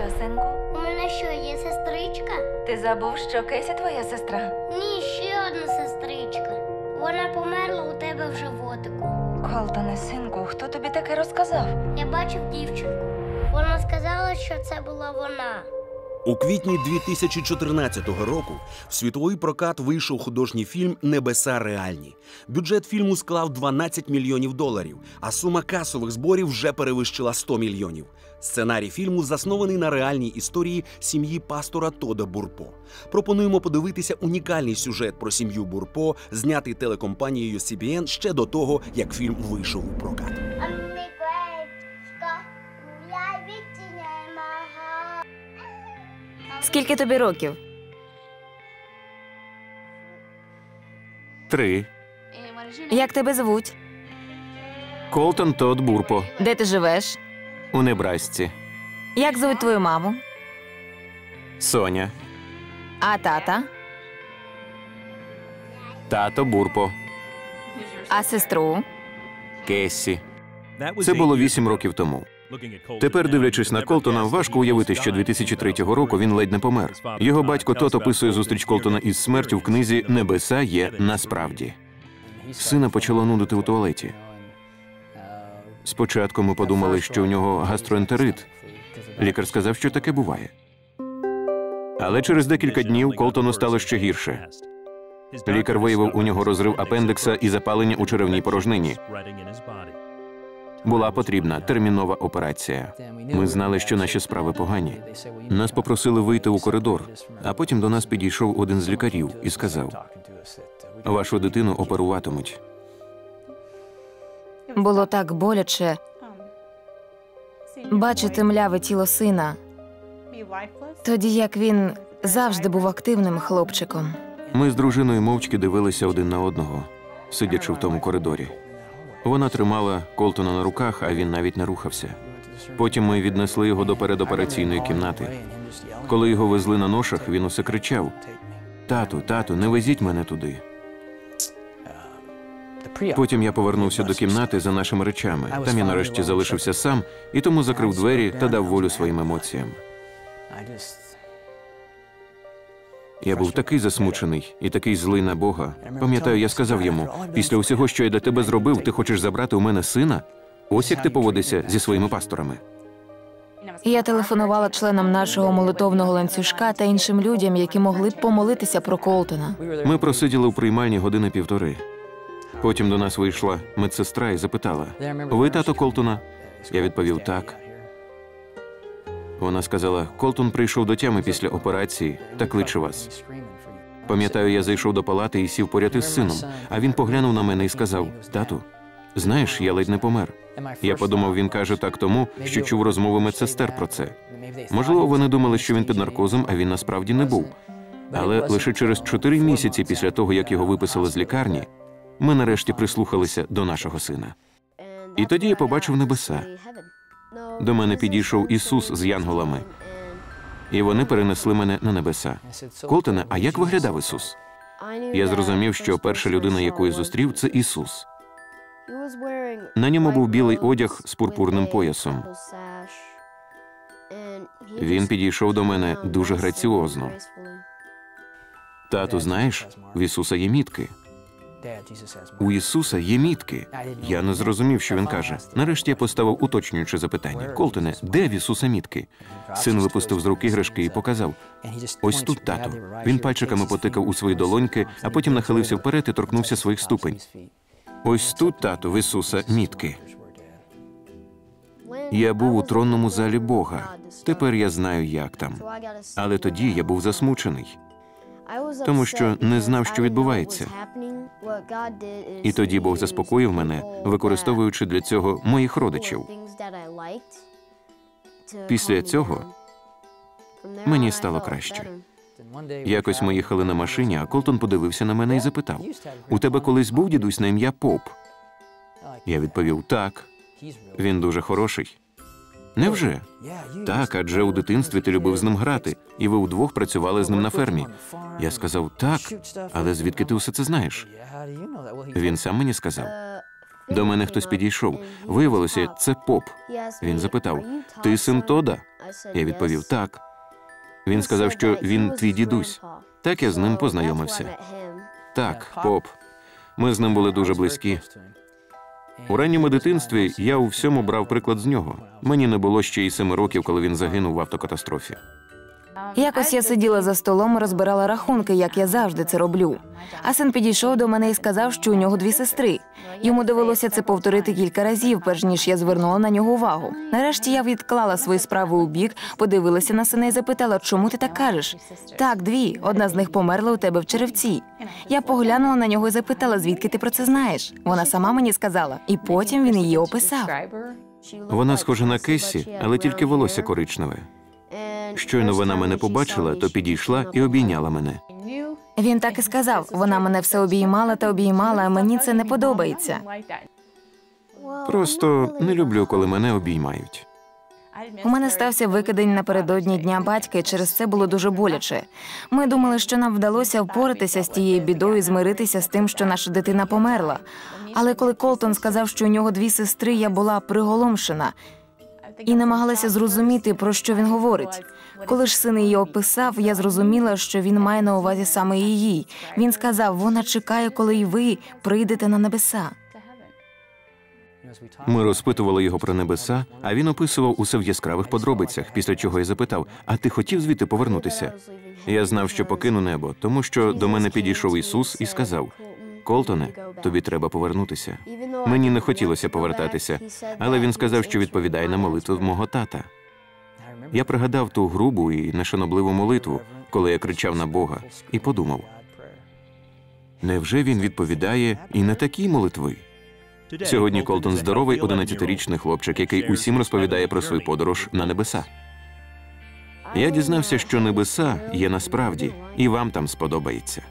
Що, синку? У мене що, є сестричка? Ти забув, що Кесі твоя сестра? Ні, ще одна сестричка. Вона померла у тебе в животику. Колтоне, синку, хто тобі таке розказав? Я бачив дівчинку. Вона сказала, що це була вона. У квітні 2014 року в світовий прокат вийшов художній фільм Небеса реальні. Бюджет фільму склав 12 мільйонів доларів, а сума касових зборів вже перевищила 100 мільйонів. Сценарій фільму заснований на реальній історії сім'ї пастора Тода Бурпо. Пропонуємо подивитися унікальний сюжет про сім'ю Бурпо, знятий телекомпанією CBN ще до того, як фільм вийшов у прокат. Скільки тобі років? Три. Як тебе звуть? Колтон Тодд Бурпо. Де ти живеш? У Небрасці. Як звуть твою маму? Соня. А тата? Тато Бурпо. А сестру? Кессі. Це було вісім років тому. Тепер, дивлячись на Колтона, важко уявити, що 2003 року він ледь не помер. Його батько Тот описує зустріч Колтона із смертю в книзі Небеса є насправді. Сина почало нудити у туалеті. Спочатку ми подумали, що у нього гастроентерит. Лікар сказав, що таке буває. Але через декілька днів Колтону стало ще гірше. Лікар виявив у нього розрив апендикса і запалення у черевній порожнині. Була потрібна термінова операція. Ми знали, що наші справи погані. Нас попросили вийти у коридор, а потім до нас підійшов один з лікарів і сказав: вашу дитину оперуватимуть. Було так боляче бачити мляве тіло сина, тоді як він завжди був активним хлопчиком. Ми з дружиною мовчки дивилися один на одного, сидячи в тому коридорі. Вона тримала Колтона на руках, а він навіть не рухався. Потім ми віднесли його до передопераційної кімнати. Коли його везли на ношах, він усе кричав: Тату, тату, не везіть мене туди. Потім я повернувся до кімнати за нашими речами. Там я нарешті залишився сам і тому закрив двері та дав волю своїм емоціям. Я був такий засмучений і такий злий на Бога. Пам'ятаю, я сказав йому: після усього, що я для тебе зробив, ти хочеш забрати у мене сина? Ось як ти поводишся зі своїми пасторами. Я телефонувала членам нашого молитовного ланцюжка та іншим людям, які могли б помолитися про Колтона. Ми просиділи у приймальні години півтори. Потім до нас вийшла медсестра і запитала: Ви тато Колтона? Я відповів так. Вона сказала: Колтон прийшов до тями після операції та кличе вас. Пам'ятаю, я зайшов до палати і сів поряд із сином, а він поглянув на мене і сказав: Тату, знаєш, я ледь не помер. Я подумав, він каже так тому, що чув розмови медсестер про це. Можливо, вони думали, що він під наркозом, а він насправді не був. Але лише через чотири місяці після того, як його виписали з лікарні, ми нарешті прислухалися до нашого сина. І тоді я побачив небеса. До мене підійшов Ісус з янголами, і вони перенесли мене на небеса. Колтоне, а як виглядав Ісус? Я зрозумів, що перша людина, яку я зустрів, це Ісус. На ньому був білий одяг з пурпурним поясом. Він підійшов до мене дуже граціозно. Тату, знаєш, в Ісуса є мітки. У Ісуса є мітки. Я не зрозумів, що він каже. Нарешті я поставив уточнююче запитання. Колтоне, де в Ісуса мітки? Син випустив з рук іграшки і показав. Ось тут тато. Він пальчиками потикав у свої долоньки, а потім нахилився вперед і торкнувся своїх ступень. Ось тут, тато, в Ісуса мітки. Я був у тронному залі Бога. Тепер я знаю, як там. Але тоді я був засмучений. Тому що не знав, що відбувається. І тоді Бог заспокоїв мене, використовуючи для цього моїх родичів. Після цього мені стало краще. Якось ми їхали на машині, а Колтон подивився на мене і запитав: У тебе колись був дідусь на ім'я Поп? Я відповів так. Він дуже хороший. Невже? Так, адже у дитинстві ти любив з ним грати, і ви удвох працювали з ним на фермі. Я сказав так, але звідки ти усе це знаєш? Він сам мені сказав. До мене хтось підійшов. Виявилося, це поп. Він запитав: Ти син Тода? Я відповів так. Він сказав, що він твій дідусь. Так я з ним познайомився. Так, поп. Ми з ним були дуже близькі. У ранньому дитинстві я у всьому брав приклад з нього. Мені не було ще й семи років, коли він загинув в автокатастрофі. Якось я сиділа за столом розбирала рахунки, як я завжди це роблю. А син підійшов до мене і сказав, що у нього дві сестри. Йому довелося це повторити кілька разів, перш ніж я звернула на нього увагу. Нарешті я відклала свої справи у бік, подивилася на сина і запитала, чому ти так кажеш? Так, дві. Одна з них померла у тебе в черевці. Я поглянула на нього і запитала, звідки ти про це знаєш. Вона сама мені сказала, і потім він її описав. Вона схожа на Кессі, але тільки волосся коричневе. Щойно вона мене побачила, то підійшла і обійняла мене. Він так і сказав. Вона мене все обіймала та обіймала, а мені це не подобається. Просто не люблю, коли мене обіймають. У мене стався викидень напередодні дня батька, і через це було дуже боляче. Ми думали, що нам вдалося впоратися з тією бідою, змиритися з тим, що наша дитина померла. Але коли Колтон сказав, що у нього дві сестри, я була приголомшена і намагалася зрозуміти, про що він говорить. Коли ж син її описав, я зрозуміла, що він має на увазі саме її. Він сказав: вона чекає, коли й ви прийдете на небеса. Ми розпитували його про небеса, а він описував усе в яскравих подробицях, після чого я запитав: А ти хотів звідти повернутися? Я знав, що покину небо, тому що до мене підійшов Ісус і сказав: Колтоне, тобі треба повернутися. Мені не хотілося повертатися, але він сказав, що відповідає на молитву мого тата. Я пригадав ту грубу і нешанобливу молитву, коли я кричав на Бога, і подумав: невже він відповідає і на такі молитви? Сьогодні Колтон здоровий 11-річний хлопчик, який усім розповідає про свою подорож на небеса. Я дізнався, що небеса є насправді, і вам там сподобається.